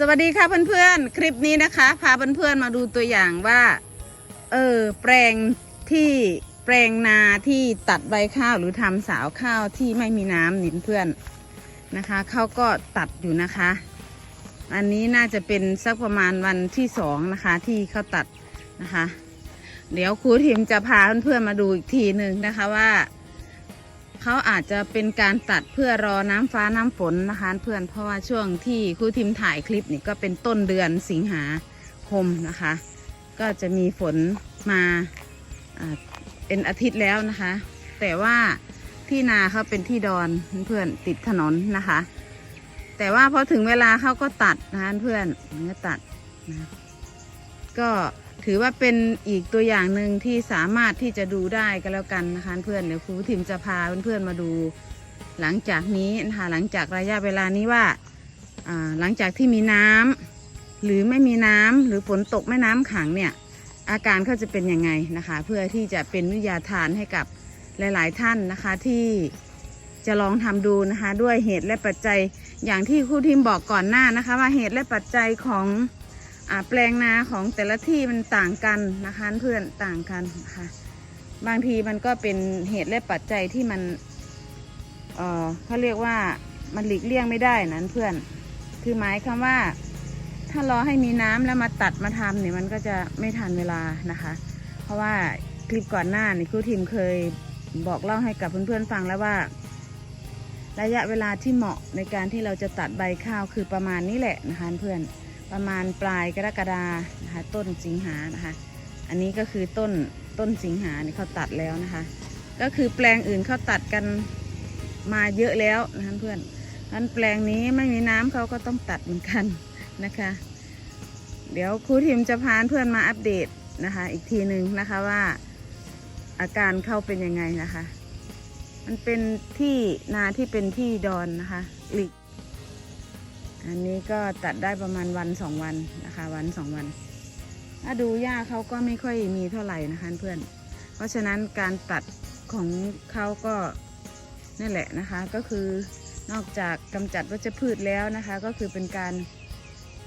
สวัสดีค่ะเพื่อนๆ คลิปนี้นะคะ พาเพื่อนๆมาดูตัวอย่างว่า เออแปลงที่แปลงนาที่ตัดใบข้าวหรือทำสาวข้าวที่ไม่มีน้ำหนิเพื่อนนะคะเขาก็ตัดอยู่นะคะ อันนี้น่าจะเป็นสักประมาณวันที่สองนะคะที่เขาตัดนะคะ เดี๋ยวครูทิมจะพาเพื่อนๆมาดูอีกทีหนึ่งนะคะว่า เขาอาจจะเป็นการตัดเพื่อรอน้ำฟ้าน้ำฝนนะคะเพื่อนเพราะว่าช่วงที่ครูทิมถ่ายคลิปนี่ก็เป็นต้นเดือนสิงหาคมนะคะ ก็จะมีฝนมาเป็นอาทิตย์แล้วนะคะ แต่ว่าที่นาเขาเป็นที่ดอนเพื่อนติดถนนนะคะ แต่ว่าพอถึงเวลาเขาก็ตัดนะคะเพื่อนก็ตัดนะก็ ถือว่าเป็นอีกตัวอย่างหนึ่งที่สามารถที่จะดูได้ก็แล้วกันนะคะเพื่อนเดี๋ยวครูทิมจะพาเพื่อนๆมาดู หลังจากนี้นะคะหลังจากระยะเวลานี้ว่าหลังจากที่มีน้ำหรือไม่มีน้ำหรือฝนตกแม่น้ำขังเนี่ยอาการเขาจะเป็นยังไงนะคะ เพื่อที่จะเป็นวิทยาทานให้กับหลาย ๆ ท่านนะคะที่จะลองทำดูนะคะด้วยเหตุและปัจจัยอย่างที่ครูทิมบอกก่อนหน้านะคะ ว่าเหตุและปัจจัยของ อาแปลงนาของแต่ละที่มันต่างกันนะคะเพื่อนต่างกันนะคะบางทีมันก็เป็นเหตุและปัจจัยที่มันเออเขาเรียกว่ามันหลีกเลี่ยงไม่ได้นั้นเพื่อน คือหมายคำว่า ถ้ารอให้มีน้ำแล้วมาตัดมาทำเนี่ยมันก็จะไม่ทันเวลานะคะ เพราะว่าคลิปก่อนหน้านี่ครูทีมเคยบอกเล่าให้กับเพื่อนๆฟังแล้วว่า ระยะเวลาที่เหมาะในการที่เราจะตัดใบข้าวคือประมาณนี้แหละนะคะเพื่อน ประมาณปลายกรกฎานะคะต้นสิงหานะคะ อันนี้ก็คือต้นต้นสิงหาเนี่ยเขาตัดแล้วนะคะ ก็คือแปลงอื่นเขาตัดกันมาเยอะแล้วนะคะเพื่อนนั้นแปลงนี้ไม่มีน้ำเขาก็ต้องตัดเหมือนกันนะคะ เดี๋ยวครูทิมจะพาเพื่อนมาอัปเดตนะคะ อีกทีหนึ่งนะคะว่าอาการเข้าเป็นยังไงนะคะ มันเป็นที่นาที่เป็นที่ดอนนะคะหลีก อันนี้ก็ตัดได้ประมาณวันสองวันนะคะ วันสองวัน ถ้าดูหญ้าเขาก็ไม่ค่อยมีเท่าไหร่นะคะเพื่อน เพราะฉะนั้นการตัดของเขาก็นั่นแหละนะคะ ก็คือนอกจากกำจัดวัชพืชแล้วนะคะ ก็คือเป็นการ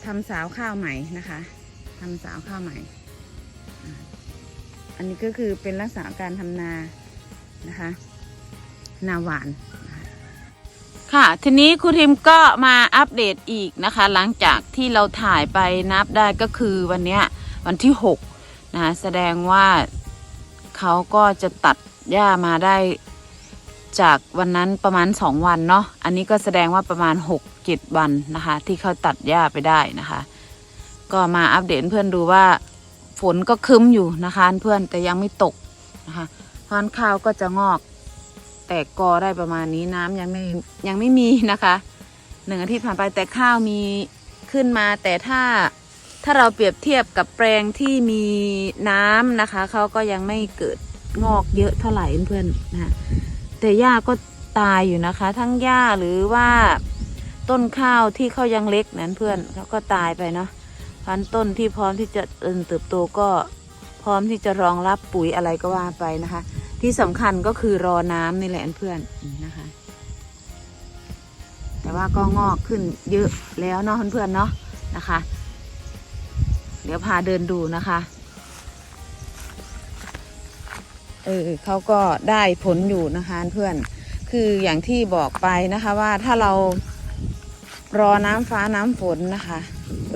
ทำสาวข้าวใหม่นะคะทำสาวข้าวใหม่ อันนี้ก็คือเป็นลักษณะการทำนานะคะ นาหวานน ค่ะ ทีนี้ครูทิมก็มาอัปเดตอีกนะคะ หลังจากที่เราถ่ายไปนับได้ก็คือวันเนี้ยวันที่6นะคะแสดงว่าเขาก็จะตัดหญ้ามาได้จากวันนั้นประมาณ 2 วันเนาะ อันนี้ก็แสดงว่าประมาณ 6 7 วันนะคะ ที่เขาตัดหญ้าไปได้นะคะ ก็มาอัปเดตเพื่อนดูว่าฝนก็คึ้มอยู่นะคะเพื่อนแต่ยังไม่ตกนะคะพานข้าวก็จะงอก แตกกอได้ประมาณนี้น้ำยังไม่ยังไม่มีนะคะหนึ่งอาทิตย์ผ่านไปแต่ข้าวมีขึ้นมา แต่ถ้าถ้าเราเปรียบเทียบกับแปลงที่มีน้ำนะคะเขาก็ยังไม่เกิดงอกเยอะเท่าไหร่เพื่อนๆนะแต่หญ้าก็ตายอยู่นะคะ ทั้งหญ้าหรือว่าต้นข้าวที่เขายังเล็กนั้นเพื่อนเขาก็ตายไปเนาะพันต้นที่พร้อมที่จะเติบโตก็พร้อมที่จะรองรับปุ๋ยอะไรก็ว่าไปนะคะ ที่สำคัญก็คือรอน้ำนี่แหละเพื่อนนะคะ แต่ว่าก็งอกขึ้นเยอะแล้วเนาะเพื่อนๆเนาะนะคะ เดี๋ยวพาเดินดูนะคะเออเขาก็ได้ผลอยู่นะคะเพื่อน คืออย่างที่บอกไปนะคะว่าถ้าเรารอน้ำฟ้าน้ำฝนนะคะ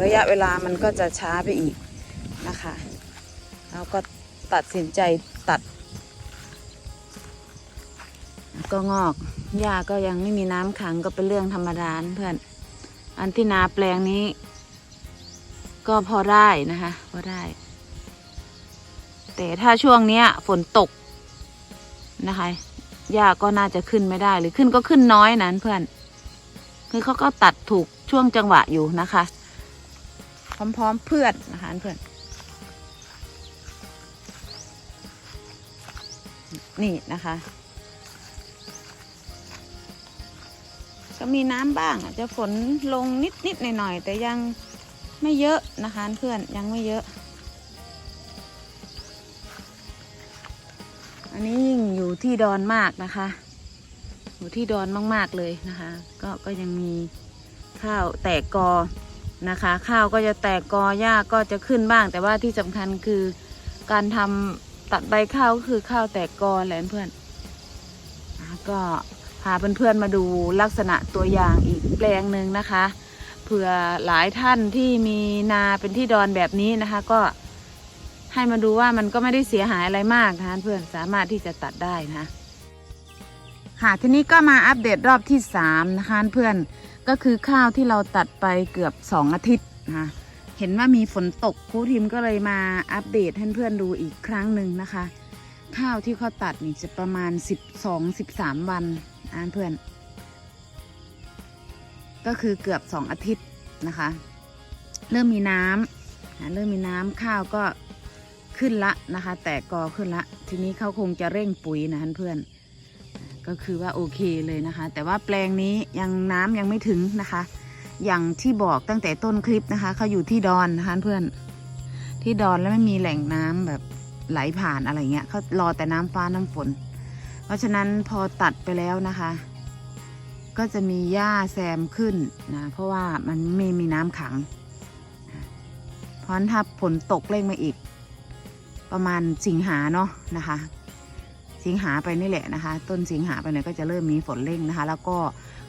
ระยะเวลามันก็จะช้าไปอีกนะคะ เราก็ตัดสินใจตัด ก็งอก หญ้าก็ยังไม่มีน้ำขังก็เป็นเรื่องธรรมดาเพื่อน อันที่นาแปลงนี้ ก็พอได้นะคะ พอได้ แต่ถ้าช่วงเนี้ย ฝนตกนะคะหญ้าก็น่าจะขึ้นไม่ได้หรือขึ้นก็ขึ้นน้อยนั้นเพื่อน คือเขาก็ตัดถูกช่วงจังหวะอยู่นะคะ พร้อมๆเพื่อนนะคะเพื่อน นี่นะคะ ก็มีน้ำบ้างจะฝนลงนิดนิดหน่อยหน่อยๆแต่ยังไม่เยอะนะคะเพื่อนยังไม่เยอะ อันนี้ยิ่งอยู่ที่ดอนมากนะคะ อยู่ที่ดอนมากๆเลยนะคะ ก็ก็ยังมีข้าวแตกกอนะคะ ข้าวก็จะแตกกอหญ้าก็จะขึ้นบ้าง แต่ว่าที่สำคัญคือการทำตัดใบข้าวก็คือข้าวแตกกอแหละเพื่อนก็ พาเพื่อนๆมาดูลักษณะตัวอย่างอีกแปลงหนึ่งนะคะเผื่อหลายท่านที่มีนาเป็นที่ดอนแบบนี้นะคะ ก็ให้มาดูว่ามันก็ไม่ได้เสียหายอะไรมากนะคะเพื่อนสามารถที่จะตัดได้นะค่ะทีนี้ก็มาอัปเดตรอบที่สามนะคะเพื่อนก็คือข้าวที่เราตัดไปเกือบสองอาทิตย์นะคะเห็นว่ามีฝนตกครูทิมก็เลยมาอัปเดตให้เพื่อนดูอีกครั้งหนึ่งนะคะ ข้าวที่เขาตัดนี่จะประมาณ 12-13 วัน อ่านเพื่อน ก็คือเกือบสองอาทิตย์นะคะ เริ่มมีน้ำนะเริ่มมีน้ำข้าวก็ขึ้นละนะคะ แตกกอขึ้นละ ทีนี้เขาคงจะเร่งปุ๋ยนะเพื่อน ก็คือว่าโอเคเลยนะคะ แต่ว่าแปลงนี้ยังน้ำยังไม่ถึงนะคะ อย่างที่บอกตั้งแต่ต้นคลิปนะคะเขาอยู่ที่ดอนนะคะเพื่อน ที่ดอนแล้วไม่มีแหล่งน้ำแบบไหลผ่านอะไรเงี้ยเขารอแต่น้ำฟ้าน้ำฝน เพราะฉะนั้นพอตัดไปแล้วนะคะ ก็จะมีหญ้าแซมขึ้นนะเพราะว่ามันไม่มีน้ำขัง เพราะฉะนั้นถ้าฝนตกเร่งมาอีก ประมาณสิงหาเนาะนะคะ สิงหาไปนี่แหละนะคะ ต้นสิงหาไปเนี่ยก็จะเริ่มมีฝนเร่งนะคะ แล้วก็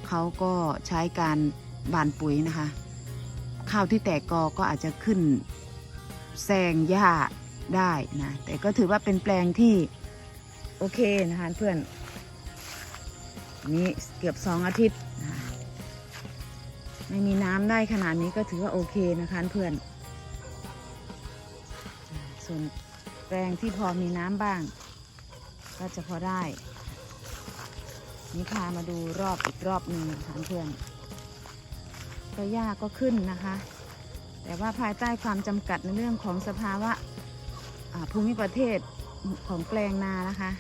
เขาก็ใช้การบานปุ๋ยนะคะ ข้าวที่แตกกอก็อาจจะขึ้นแซงหญ้าได้นะแต่ก็ถือว่าเป็นแปลงที่ อเคนะคะเพื่อนนี่เกือบสองอาทิตย์ไม่มีน้ำได้ขนาดนี้ก็ถือว่าโอเคนะคะเพื่อน ส่วนแปลงที่พอมีน้ำบ้าง ก็จะพอได้ นี่พามาดูรอบอีกรอบหนึ่งนะคะเพื่อนก็หญ้าก็ขึ้นนะคะ แต่ว่าภายใต้ความจำกัดในเรื่องของสภาวะภูมิประเทศของแปลงนานะคะ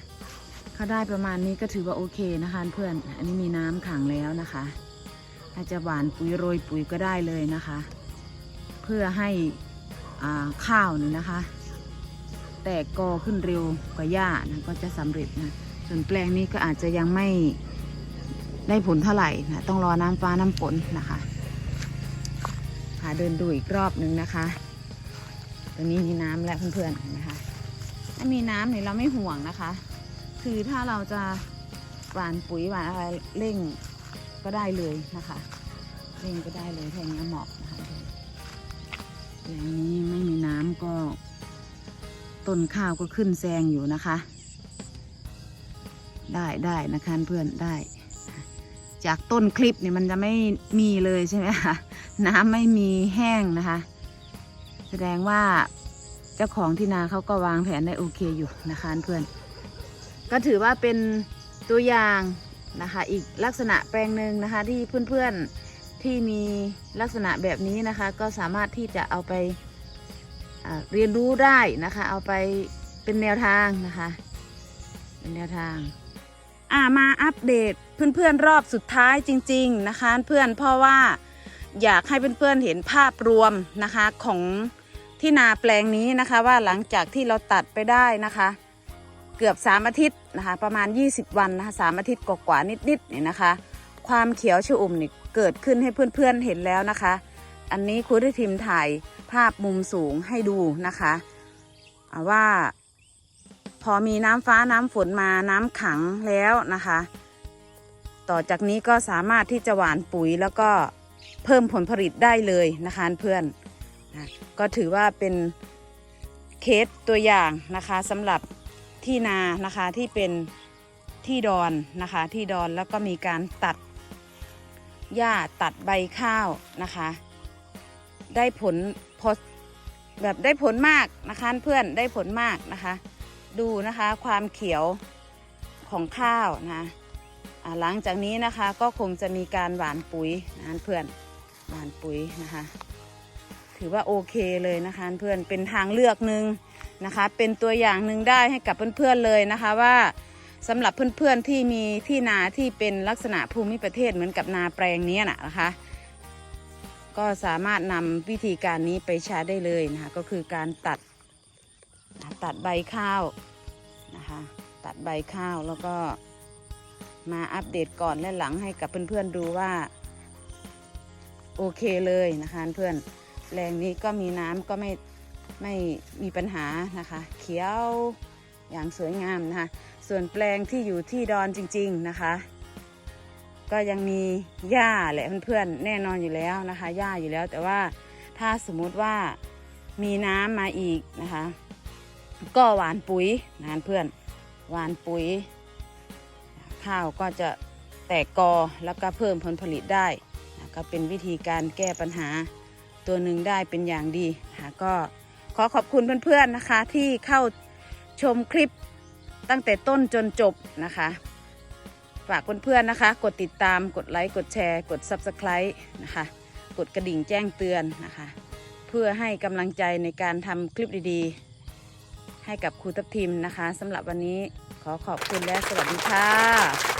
เขาได้ประมาณนี้ก็ถือว่าโอเคนะคะเพื่อน อันนี้มีน้ำขังแล้วนะคะถ้าจจะหวานปุ๋ยโรยปุ๋ยก็ได้เลยนะคะ เพื่อให้ข้าวนี่นะคะ แตกกอขึ้นเร็วกว่าหญ้านะก็จะสำเร็จนะส่วนแปลงนี้ก็อาจจะยังไม่ได้ผลเท่าไหร่นะต้องรอน้ำฟ้าน้ำฝนนะคะพาเดินดูอีกรอบนึงนะคะตรงนี้มีน้ำแล้วเพื่อนๆนไหมคะ ถ้ามีน้ำเนี่ยเราไม่ห่วงนะคะ คือถ้าเราจะหว่านปุ๋ยหว่านอะไรเร่งก็ได้เลยนะคะเร่งก็ได้เลยแทงนี้เหมาะนะคะแปลงนี้ไม่มีน้ำก็ต้นข้าวก็ขึ้นแซงอยู่นะคะ ได้ได้นะคะเพื่อนได้ จากต้นคลิปเนี่ยมันจะไม่มีเลยใช่ไหมคะน้ำไม่มีแห้งนะคะ แสดงว่าเจ้าของที่นาเขาก็วางแผนได้โอเคอยู่นะคะเพื่อน ก็ถือว่าเป็นตัวอย่างนะคะ อีกลักษณะแปลงหนึ่งนะคะ ที่เพื่อนๆที่มีลักษณะแบบนี้นะคะ ก็สามารถที่จะเอาไปเรียนรู้ได้นะคะ เอาไปเป็นแนวทางนะคะเป็นแนวทางอ่ามาอัปเดตเพื่อนๆรอบสุดท้ายจริง ๆ นะคะเพื่อนเพราะว่าอยากให้เพื่อนๆเห็นภาพรวมนะคะของที่นาแปลงนี้นะคะว่าหลังจากที่เราตัดไปได้นะคะ เกือบสามอาทิตย์นะคะประมาณ 20 วันนะคะสามอาทิตย์กว่าๆนิดๆเนี่ยนะคะ ความเขียวชอุ่มนี่เกิดขึ้นให้เพื่อนๆเห็นแล้วนะคะ อันนี้ครูได้ทีมถ่ายภาพมุมสูงให้ดูนะคะว่าพอมีน้ำฟ้าน้ำฝนมาน้ำขังแล้วนะคะ ต่อจากนี้ก็สามารถที่จะหว่านปุ๋ยแล้วก็เพิ่มผลผลิตได้เลยนะคะเพื่อนนะก็ถือว่าเป็นเคสตัวอย่างนะคะสำหรับ ที่นานะคะที่เป็นที่ดอนนะคะ ที่ดอนแล้วก็มีการตัดหญ้าตัดใบข้าวนะคะ ได้ผลพอแบบได้ผลมากนะคะเพื่อนได้ผลมากนะคะ ดูนะคะความเขียวของข้าวนะหลังจากนี้นะคะก็คงจะมีการหว่านปุ๋ยนะเพื่อนหว่านปุ๋ยนะคะ ถือว่าโอเคเลยนะคะเพื่อนเป็นทางเลือกหนึ่ง นะคะ เป็นตัวอย่างหนึ่งได้ให้กับเพื่อนๆเลยนะคะว่าสำหรับเพื่อนๆที่มีที่นาที่เป็นลักษณะภูมิประเทศเหมือนกับนาแปลงนี้นะคะ ก็สามารถนำวิธีการนี้ไปใช้ได้เลยนะคะก็คือการตัดตัดใบข้าวนะคะตัดใบข้าวแล้วก็มาอัปเดตก่อนและหลังให้กับเพื่อนๆดูว่า โอเคเลยนะคะเพื่อนแปลงนี้ก็มีน้ำก็ไม่ ไม่มีปัญหานะคะ เขียวอย่างสวยงามนะคะ ส่วนแปลงที่อยู่ที่ดอนจริง ๆนะคะ ก็ยังมีหญ้าแหละเพื่อนๆแน่นอนอยู่แล้วนะคะหญ้าอยู่แล้วแต่ว่าถ้าสมมุติว่ามีน้ำมาอีกนะคะ ก็หวานปุ๋ยนะเพื่อนหวานปุ๋ย ข้าวก็จะแตกกอแล้วก็เพิ่มผลผลิตได้นะก็เป็นวิธีการแก้ปัญหาตัวหนึ่งได้เป็นอย่างดีนะคะก็ ขอขอบคุณเพื่อนๆนะคะ ที่เข้าชมคลิปตั้งแต่ต้นจนจบนะคะ ฝากเพื่อนๆนะคะ กดติดตามกดไลค์กดแชร์ กด Subscribe นะคะ กดกระดิ่งแจ้งเตือนนะคะ เพื่อให้กำลังใจในการทำคลิปดีๆ ให้กับครูทัพทิมนะคะสำหรับวันนี้ขอขอบคุณและสวัสดีค่ะ